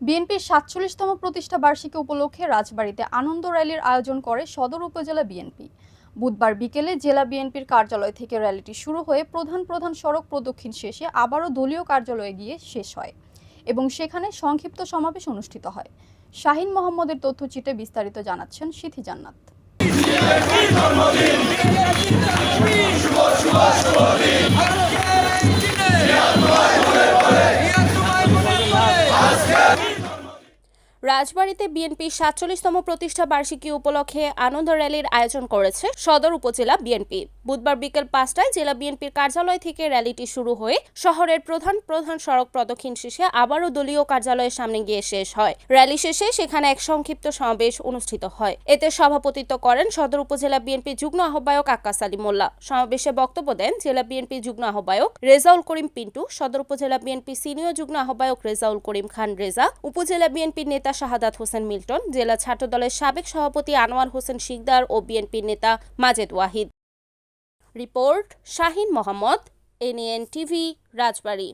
বিএনপির সাতচল্লিশতম প্রতিষ্ঠা বার্ষিকী উপলক্ষে রাজবাড়ীতে আনন্দ র্যালির আয়োজন করে সদর উপজেলা বিএনপি। বুধবার বিকেলে জেলা বিএনপির কার্যালয় থেকে র্যালিটি শুরু হয়ে প্রধান প্রধান সড়ক প্রদক্ষিণ শেষে আবারও দলীয় কার্যালয়ে গিয়ে শেষ হয় এবং সেখানে সংক্ষিপ্ত সমাবেশ অনুষ্ঠিত হয়। শাহিন মোহাম্মদের তথ্যচিত্রে বিস্তারিত জানাচ্ছেন সিথি জান্নাত। রাজবাড়ীতে বিএনপি সাতচল্লিশতম প্রতিষ্ঠা বার্ষিকী উপলক্ষে আনন্দ র্যালির আয়োজন করেছে সদর উপজেলা বিএনপি। বুধবার বিকেল পাঁচটায় জেলা বিএনপির কার্যালয় থেকে র্যালিটি শুরু হয়ে শহরের প্রধান প্রধান সড়ক প্রদক্ষিণ শেষে আবারও দলীয় কার্যালয়ের সামনে গিয়ে শেষ হয়। র্যালি শেষে সেখানে এক সংক্ষিপ্ত সমাবেশ অনুষ্ঠিত হয়। এতে সভাপতিত্ব করেন সদর উপজেলা বিএনপি যুগ্ম আহ্বায়ক আক্কাস আলী মোল্লা। সমাবেশে বক্তব্য দেন জেলা বিএনপি যুগ্ম আহ্বায়ক রেজাউল করিম পিন্টু, সদর উপজেলা বিএনপি সিনিয়র যুগ্ম আহ্বায়ক রেজাউল করিম খান রেজা, উপজেলা বিএনপির নেতা শাহাদাত হোসেন মিল্টন, জেলা ছাত্র দলের সাবেক সভাপতি আনোয়ার হোসেন শিকদার ও বিএনপির নেতা Majed Wahid. Report Shahin Mohammad NN TV Rajbari.